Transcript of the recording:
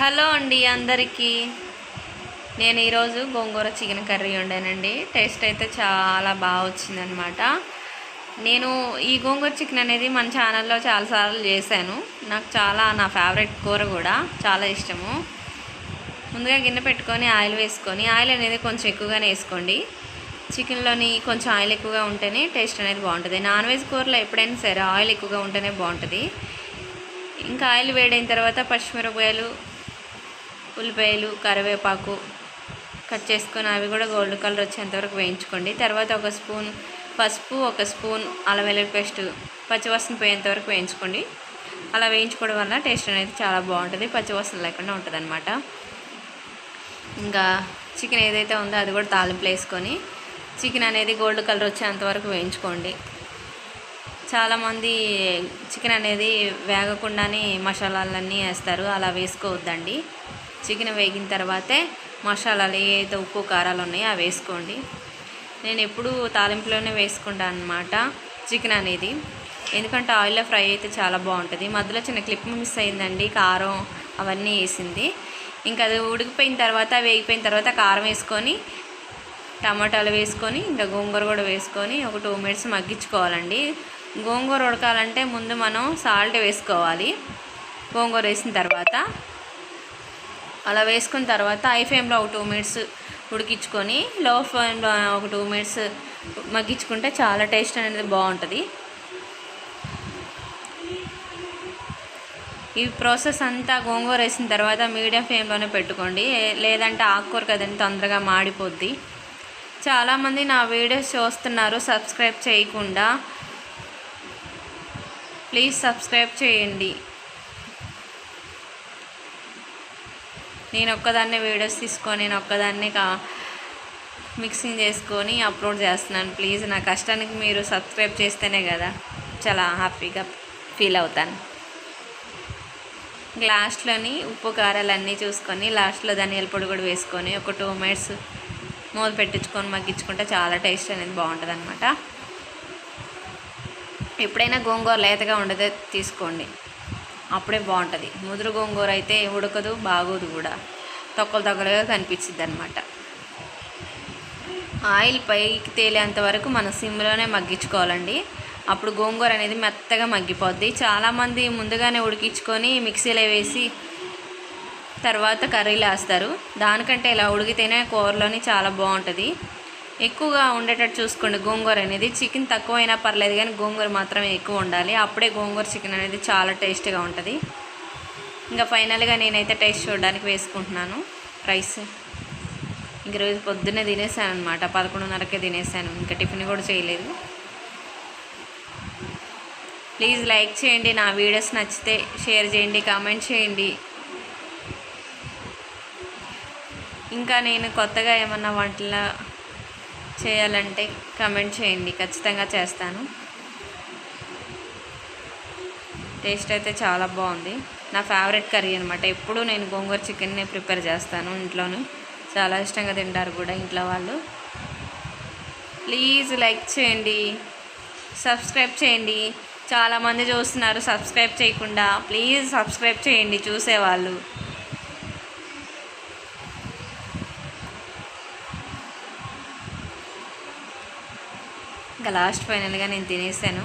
Hello అండి అందరికీ. నేను ఈరోజు గోంగూర చికెన్ కర్రీ వండానండి. టేస్ట్ అయితే చాలా బాగా వచ్చిందనమాట. నేను ఈ గోంగూర చికెన్ అనేది మన ఛానల్లో చాలాసార్లు చేశాను. నాకు చాలా నా ఫేవరెట్ కూర కూడా చాలా ఇష్టము. ముందుగా గిన్నె పెట్టుకొని ఆయిల్ వేసుకొని ఆయిల్ అనేది కొంచెం ఎక్కువగానే వేసుకోండి. చికెన్లోని కొంచెం ఆయిల్ ఎక్కువగా ఉంటేనే టేస్ట్ అనేది బాగుంటుంది. నాన్ వెజ్ కూరలో ఎప్పుడైనా సరే ఆయిల్ ఎక్కువగా ఉంటేనే బాగుంటుంది. ఇంకా ఆయిల్ వేడైన తర్వాత పచ్చిమిరపకాయలు ఉల్లిపాయలు కరివేపాకు కట్ చేసుకొని అవి కూడా గోల్డ్ కలర్ వచ్చేంతవరకు వేయించుకోండి. తర్వాత ఒక స్పూన్ పసుపు ఒక స్పూన్ అల్లం వెల్లుల్లి పేస్ట్ పచ్చివాసన పోయేంతవరకు వేయించుకోండి. అలా వేయించుకోవడం వల్ల టేస్ట్ అనేది చాలా బాగుంటుంది. పచ్చివాసన లేకుండా ఉంటుంది అనమాట ఇంకా చికెన్ ఏదైతే ఉందో అది కూడా తాలింపు వేసుకొని చికెన్ అనేది గోల్డ్ కలర్ వచ్చేంతవరకు వేయించుకోండి. చాలామంది చికెన్ అనేది వేగకుండానే మసాలాలన్నీ వేస్తారు. అలా వేసుకోవద్దండి. చికెన్ వేగిన తర్వాతే మసాలాలు ఏదైతే ఉప్పు కారాలు ఉన్నాయో అవి వేసుకోండి. నేను ఎప్పుడు తాలింపులోనే వేసుకుంటాను అనమాట చికెన్ అనేది. ఎందుకంటే ఆయిల్లో ఫ్రై అయితే చాలా బాగుంటుంది. మధ్యలో చిన్న క్లిప్ మిస్ అయిందండి కారం అవన్నీ వేసింది. ఇంకా అది ఉడికిపోయిన తర్వాత వేగిపోయిన తర్వాత కారం వేసుకొని టమాటాలు వేసుకొని ఇంకా గోంగూర కూడా వేసుకొని ఒక టూ మినిట్స్ మగ్గించుకోవాలండి. గోంగూర ఉడకాలంటే ముందు మనం సాల్ట్ వేసుకోవాలి. గోంగూర వేసిన తర్వాత అలా వేసుకున్న తర్వాత ఐ ఫ్లేమ్లో ఒక టూ మినిట్స్ ఉడికించుకొని లో ఫ్లేమ్లో ఒక టూ మినిట్స్ మగ్గించుకుంటే చాలా టేస్ట్ అనేది బాగుంటుంది. ఈ ప్రాసెస్ అంతా గోంగూర వేసిన తర్వాత మీడియం ఫ్లేమ్లోనే పెట్టుకోండి. లేదంటే ఆకుకూర కదండి తొందరగా మాడిపోద్ది. చాలామంది నా వీడియోస్ చూస్తున్నారు సబ్స్క్రైబ్ చేయకుండా. ప్లీజ్ సబ్స్క్రైబ్ చేయండి. నేను ఒక్కదాన్నే వీడియోస్ తీసుకొని నేను ఒక్కదాన్నే కా మిక్సింగ్ చేసుకొని అప్లోడ్ చేస్తున్నాను. ప్లీజ్ నా కష్టానికి మీరు సబ్స్క్రైబ్ చేస్తేనే కదా చాలా హ్యాపీగా ఫీల్ అవుతాను. లాస్ట్లోని ఉప్పు కారాలు అన్నీ చూసుకొని లాస్ట్లో ధనియాల పొడి కూడా వేసుకొని ఒక టూ మినిట్స్ మూత పెట్టించుకొని మగ్గించుకుంటే చాలా టేస్ట్ అనేది బాగుంటుంది అనమాట ఎప్పుడైనా గోంగూర లేతగా ఉండదే తీసుకోండి. అప్పుడే బాగుంటుంది. ముదురు గోంగూర అయితే ఉడకదు బాగోదు కూడా. తొక్కలు తొక్కలుగా కనిపించింది అనమాట ఆయిల్ పైకి తేలేంత వరకు మనం సిమ్లోనే మగ్గించుకోవాలండి. అప్పుడు గోంగూర అనేది మెత్తగా మగ్గిపోద్ది. చాలామంది ముందుగానే ఉడికించుకొని మిక్సీలో వేసి తర్వాత కర్రీలు వేస్తారు. దానికంటే ఇలా ఉడికితేనే కూరలోని చాలా బాగుంటుంది. ఎక్కువగా ఉండేటట్టు చూసుకోండి. గోంగూర అనేది చికెన్ తక్కువైనా పర్లేదు కానీ గోంగూర మాత్రమే ఎక్కువ ఉండాలి. అప్పుడే గోంగూర చికెన్ అనేది చాలా టేస్ట్గా ఉంటుంది. ఇంకా ఫైనల్గా నేనైతే టేస్ట్ చూడడానికి వేసుకుంటున్నాను. రైస్. ఇంక రోజు పొద్దున్నే తినేసాను అనమాట పదకొండున్నరకే తినేసాను. ఇంకా టిఫిన్ కూడా చేయలేదు. ప్లీజ్ లైక్ చేయండి. నా వీడియోస్ నచ్చితే షేర్ చేయండి. కామెంట్ చేయండి. ఇంకా నేను కొత్తగా ఏమన్నా వంటల చేయాలంటే కమెంట్ చేయండి. ఖచ్చితంగా చేస్తాను. టేస్ట్ అయితే చాలా బాగుంది. నా ఫేవరెట్ కర్రీ అనమాట ఎప్పుడూ నేను గోంగూర చికెన్ని ప్రిపేర్ చేస్తాను ఇంట్లోనే. చాలా ఇష్టంగా తింటారు కూడా ఇంట్లో వాళ్ళు. ప్లీజ్ లైక్ చేయండి. సబ్స్క్రైబ్ చేయండి. చాలామంది చూస్తున్నారు సబ్స్క్రైబ్ చేయకుండా. ప్లీజ్ సబ్స్క్రైబ్ చేయండి చూసేవాళ్ళు. ఇంకా లాస్ట్ ఫైనల్గా నేను తినేసాను.